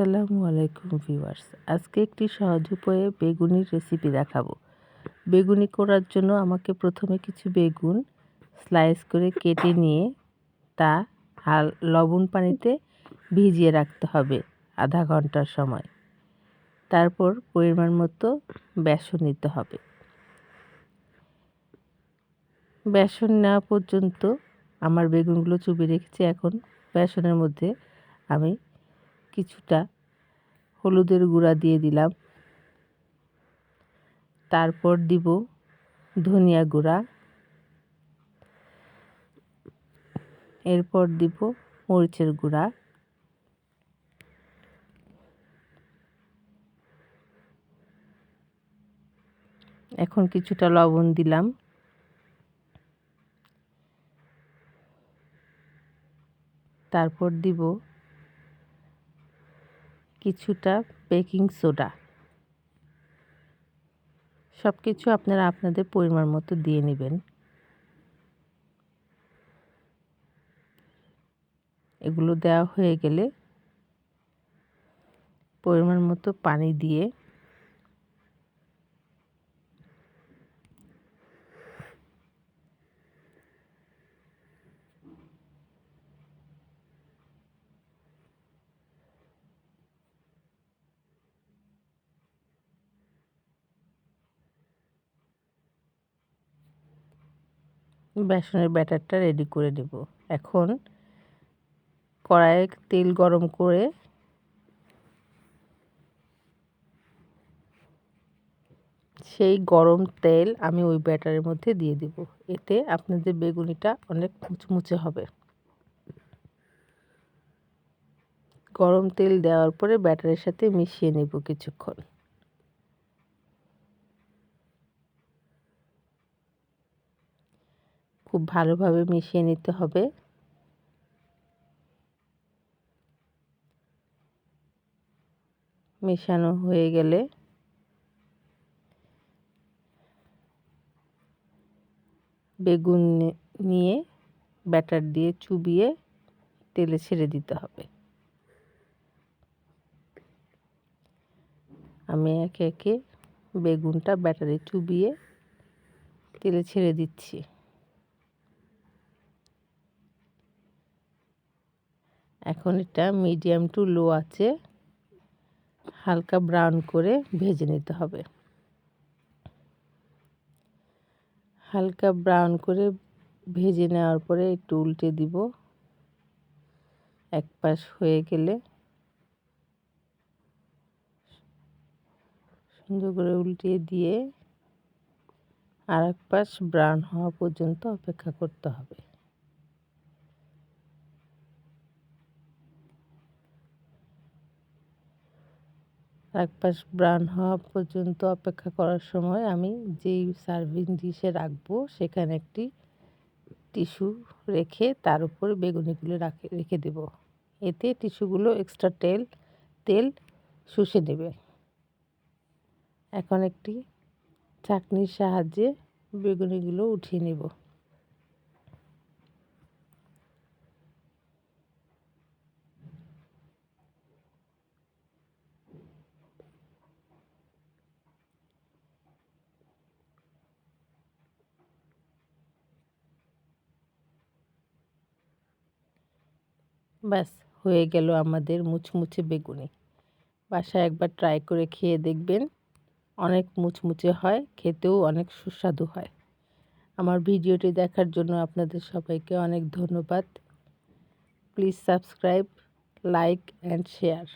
আসসালামু আলাইকুম ভিউয়ার্স। আজকে একটি সহজ উপায়ে বেগুনির রেসিপি দেখাবো। বেগুনি করার জন্য আমাকে প্রথমে কিছু বেগুন স্লাইস করে কেটে নিয়ে তা হাল, লবণ পানিতে ভিজিয়ে রাখতে হবে আধা ঘণ্টার সময়। তারপর পরিমাণ মতো বেসন নিতে হবে। বেসন নেওয়া পর্যন্ত আমার বেগুনগুলো চুবিয়ে রেখেছি। এখন বেসনের মধ্যে আমি কিছুটা হলুদের গুঁড়া দিয়ে দিলাম। তারপর দিব ধনিয়া গুঁড়া। এরপর দিব মরিচের গুঁড়া। এখন কিছুটা লবণ দিলাম। তারপর দিব কিছুটা বেকিং সোডা। সব কিছু আপনারা আপনাদের পরিমাণ মতো দিয়ে নেবেন। এগুলো দেওয়া হয়ে গেলে পরিমাণ মতো পানি দিয়ে বেসনের ব্যাটারটা রেডি করে নেব। এখন কড়াইয়ে তেল গরম করে সেই গরম তেল আমি ওই ব্যাটারের মধ্যে দিয়ে দিব। এতে আপনাদের বেগুনিটা অনেক মুচমুচে হবে। গরম তেল দেওয়ার পরে ব্যাটারের সাথে মিশিয়ে নেব কিছুক্ষণ। খুব ভালোভাবে মিশিয়ে নিতে হবে। মেশানো হয়ে গেলে বেগুন নিয়ে ব্যাটার দিয়ে চুবিয়ে তেলে ছেড়ে দিতে হবে। আমি একে একে বেগুনটা ব্যাটারে চুবিয়ে তেলে ছেড়ে দিচ্ছি। এখন এটা মিডিয়াম টু লো আছে। হালকা ব্রাউন করে ভেজে নিতে হবে। হালকা ব্রাউন করে ভেজে নেওয়ার পরে একটু উল্টে দিব। এক পাশ হয়ে গেলে সুন্দর করে উল্টিয়ে দিয়ে আর এক পাশ ব্রাউন হওয়া পর্যন্ত অপেক্ষা করতে হবে। এক পাশ ব্রাউন হওয়া পর্যন্ত অপেক্ষা করার সময় আমি যেই সার্ভিং ডিশে রাখব, সেখানে একটি টিস্যু রেখে তার উপরে বেগুনিগুলো রাখে, রেখে দেব। এতে টিস্যুগুলো এক্সট্রা তেল তেল শুষে নেবে। এখন একটি চাকনির সাহায্যে বেগুনিগুলো উঠিয়ে নেব। ব্যাস, হয়ে গেল আমাদের মুচমুচে বেগুনি। বাসায় একবার ট্রাই করে খেয়ে দেখবেন, অনেক মুচমুচে হয়, খেতেও অনেক সুস্বাদু হয়। আমার ভিডিওটি দেখার জন্য আপনাদের সবাইকে অনেক ধন্যবাদ। Please subscribe like and share